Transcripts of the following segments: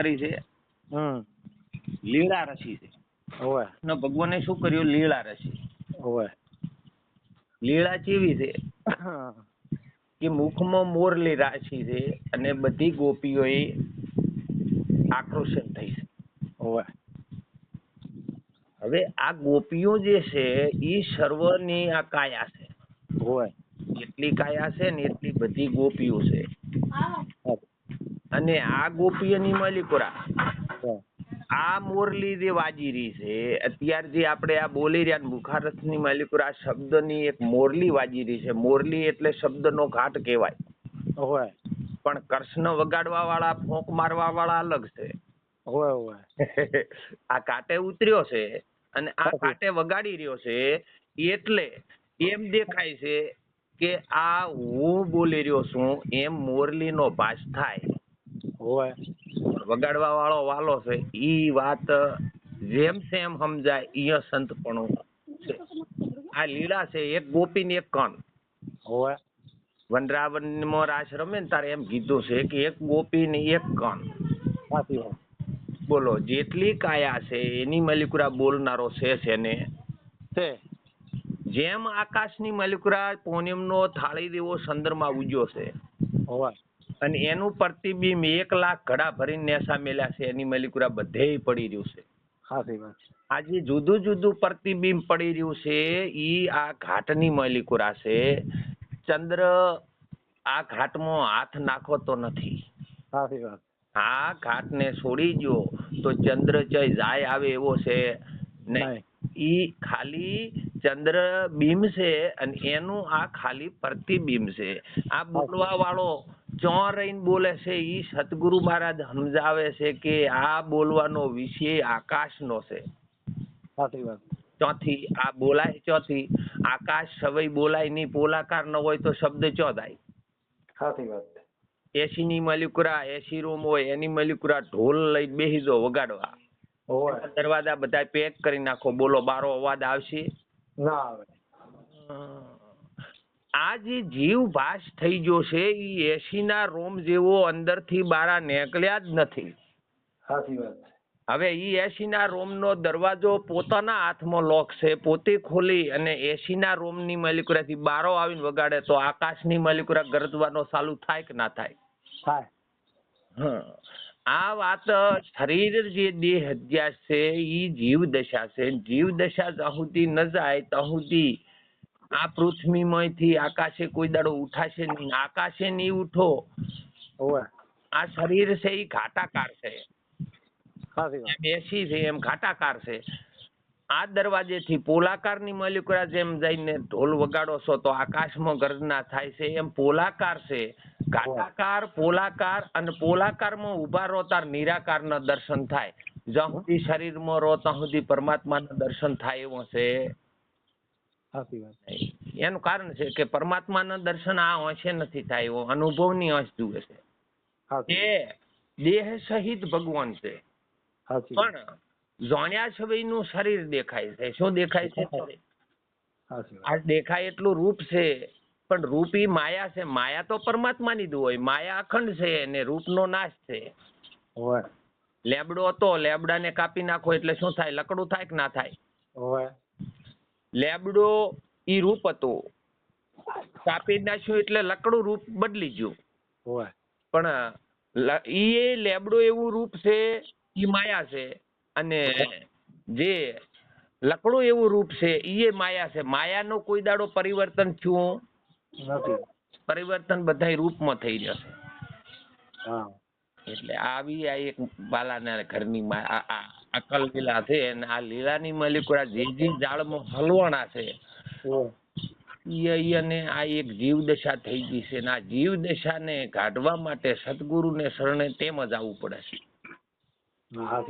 કરી છે. હમ. લીલા રસી છે. ઓવે ભગવાને શું કર્યું? લીલા રસી. ઓવે લીલા ચીવી છે. કે મુખમાં મોરલી રાશી છે અને બધી ગોપીઓએ આક્રોશન થઈ છે. ઓવે હવે આ ગોપીઓ જે છે એ સર્વની આ કાયા છે. ઓવે જેટલી કાયા છે ને એટલી બધી ગોપીઓ છે. હા અને આ ગોપી માલિકોરા મલિકુરા આ મોરલી જે વાજી રહી છે અત્યાર જે આપણે આ બોલી રહ્યા ને બુખારસની મલિકુરા શબ્દ શબ્દની એક મોરલી વાજી રહી છે. મોરલી એટલે શબ્દનો ઘાટ કહેવાય. ઓવે પણ કૃષ્ણ વગાડવા વાળા ફોંક મારવા વાળા અલગ છે. આ કાંટે ઉતર્યો છે અને આ કાંટે વગાડી રહ્યો છે એટલે એમ દેખાય છે કે આ હું બોલી રહ્યો છું એમ મોરલીનો ભાસ થાય. ઓવે વગાડવા વાળો વાલો છે ઈ વાત જેમ સેમ સમજાય ઈય સંતપણું છે. આ લીલા છે એક ગોપી ને એક કણ. ઓવે વનરાવનમાં રાસ રમે ને તારે એમ કીધું છે કે એક ગોપી ને એક કણ. સાચી વાત. બોલો જેટલી કાયા છે એની મલિકુરા બોલનારો છે છે ને છે. જેમ આકાશની મલિકુરા પૂનમનો થાળી દેવો સંદર્ભમાં ઉજ્યો છે. ઓવે અને એનું પ્રતિબિંબ એક લાખ ઘડા ભરીને નેસા મેલ્યા છે. એની મલિકુરા બધે પડી રહ્યું છે. વાત આજે જુદું જુદું પ્રતિબિંબ પડી રહ્યું છે. ઈ આ ઘાટની મલિકુરા છે. ચંદ્ર આ ઘાટમાં હાથ નાખતો નથી. વાત. આ ઘાટને છોડી ગયો તો ચંદ્ર જય જાય આવે એવો છે. નહીં. ઈ ખાલી ચંદ્ર બીમ છે અને એનું આ ખાલી પ્રતિબિંબ છે. આ બોલવા વાળો ચો રહીને બોલે છે એ સદગુરુ મહારાજ સમજાવે છે કે આ બોલવાનો વિષય આકાશનો છે. સાચી વાત. ચોથી આ બોલાય ચોથી આકાશ સવય બોલાય નહીં પોલાકાર ન હોય તો શબ્દ ચો થાય? સાચી વાત. એસી ની મલિકુરા એસી રૂમ હોય એની મલિકુરા ઢોલ લઈ બેસી જાઓ વગાડવા. દરવાજા બધા પેક કરી નાખો બોલો બારો અવાજ આવશે? ના આવે. આ જે જીવ ભાસ થઈ ગયો છે એ એસી ના રોમ જેવો અંદરથી બારા નીકળ્યા જ નથી. સાચી વાત હવે એ એસી ના રોમ નો દરવાજો પોતાના હાથમાં લોક છે પોતે ખોલી અને એસી ના રોમની મલિકુરાથી બારો આવીને વગાડે તો આકાશની મલિકુરા ગરજવાનો ચાલુ થાય કે ના થાય? આ વાત શરીર જે દેહ અધ્યાસ છે એ જીવ દશા છે. જીવ દશા સુધી ન જાય સુધી આ પૃથ્વીમાંથી આકાશે કોઈ દાડો ઉઠાશે નહીં. આકાશે નહીં ઉઠો. આ શરીર છે એ ઘાટાકાર છે. બેસી છે એમ ઘાટાકાર છે. આ દરવાજેથી પોલાકારની મલિકુરા જેમ જઈને ઢોલ વગાડો છો તો આકાશમાં ગર્જના થાય છે. એમ પોલાકાર છે. ઘાટાકાર પોલાકાર અને પોલાકારમાં ઊભા રહો તાર નિરાકારના દર્શન થાય. જ્યાં સુધી શરીરમાં રહો ત્યાં સુધી પરમાત્માના દર્શન થાય એવો છે. એનું કારણ છે કે પરમાત્માના દર્શન આ અંશે નથી થાય એવો અનુભવની અંશ જુએ છે. કે દેહ સહિત ભગવાન છે. પણ જોણ્યા છબીનું શરીર દેખાય છે. શું દેખાય છે? આ દેખાય એટલું રૂપ છે પણ રૂપ માયા છે. માયા તો પરમાત્માની જ હોય. માયા અખંડ છે ને રૂપનો નાશ છે. લેબડો હતો લેબડાને કાપી નાખો એટલે શું થાય? લકડું થાય કે ના થાય? લેબડો ઈ રૂપ હતું. કાપી નાખ્યું એટલે લકડું રૂપ બદલી ગયું. પણ ઈ એ લેબડો એવું રૂપ છે ઈ માયા છે. અને જે લકડું એવું રૂપ છે ઈ એ માયા છે. માયાનો કોઈ દાડો પરિવર્તન થયું પરિવર્તન બધા રૂપમાં થઈ જશે. હા. એટલે આવી આ એક બાલાના ઘરની અકલ લીલા છે અને આ લીલાની મલિકુરા જે જે જાળમાં હલવાણા છે અને આ એક જીવ દશા થઈ ગઈ છે ને આ જીવ દશાને કાઢવા માટે સદગુરુને શરણે તેમ જ આવવું પડે છે. હા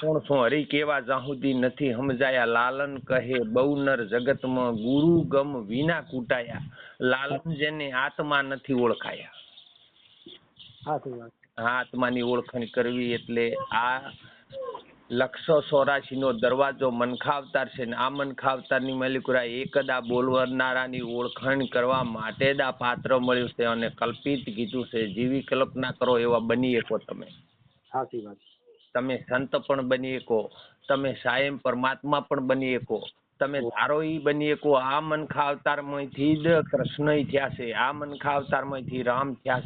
કોણ છું હરી કેવા જાહુદી નથી સમજાયા લાલન કહે બહુનર જગતમાં ગુરુ ગમ વિના કૂટાયા લાલન જેને આત્મા નથી ઓળખાયા. આત્માની ઓળખાણ કરવી એટલે આ લક્ષો સોરાશી નો દરવાજો મનખાવતાર છે ને આ મનખાવતારની મલિકુરા એકદા બોલવનારાની ઓળખાણ કરવા માટે દા પાત્ર મળ્યું છે અને કલ્પિત કીધું છે. જેવી કલ્પના કરો એવા બની શકો તમે. સાચી વાત. તમે સંત પણ બની શકો તમે સાયમ પરમાત્મા પણ બની શકો તમે ધારો ઈ બની શકો. આ મનખા અવતારમાંથી જ કૃષ્ણ થયા છે આ મનખા અવતારમાંથી રામ થયા છે.